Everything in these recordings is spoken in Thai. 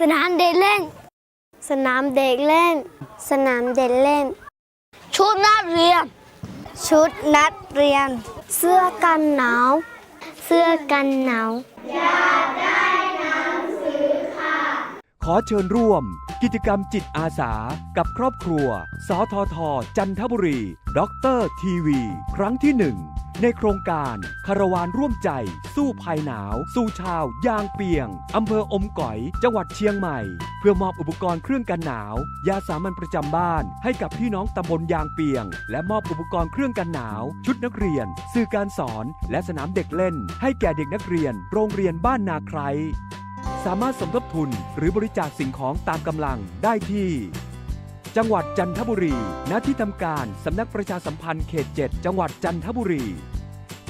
สนามเด็กเล่น สนามเด็กเล่น สนามเด็กเล่น ชุดนักเรียน ชุดนักเรียน เสื้อกันหนาว เสื้อกันหนาวขอเชิญร่วม กิจกรรมจิตอาสา กับครอบครัว สทท จันทบุรี ด็อกเตอร์ทีวี ครั้งที่หนึ่ง ในโครงการคารวานร่วมใจ สู้ภัยหนาว สู่ชาว ยางเปียง อำเภออมก๋อย จังหวัดเชียงใหม่ เพื่อมอบอุปกรณ์เครื่องกันหนาว ยาสามัญประจำบ้าน ให้กับพี่น้องตำบลยางเปียง และมอบอุปกรณ์เครื่องกันหนาว ชุดนักเรียน สื่อการสอน และสนามเด็กเล่น ให้แก่เด็กนักเรียน โรงเรียนบ้านนาไครสามารถสมทบทุนหรือบริจาคสิ่งของตามกำลังได้ที่ จังหวัดจันทบุรี ณ ที่ทำการสำนักประชาสัมพันธ์เขต 7 จังหวัดจันทบุรี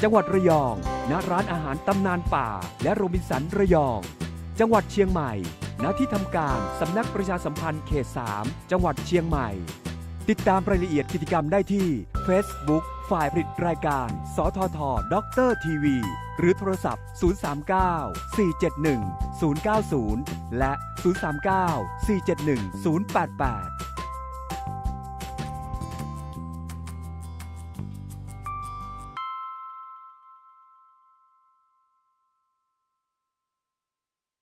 จังหวัดระยอง ณ ร้านอาหารตำนานป่า และโรบินสันระยอง จังหวัดเชียงใหม่ ณ ที่ทำการสำนักประชาสัมพันธ์เขต 3 จังหวัดเชียงใหม่ ติดตามรายละเอียดกิจกรรมได้ที่ Facebook ฝ่ายผลิตรายการ สททด็อกเตอร์ทีวี หรือโทรศัพท์ 039 471 090 และ 039 471 088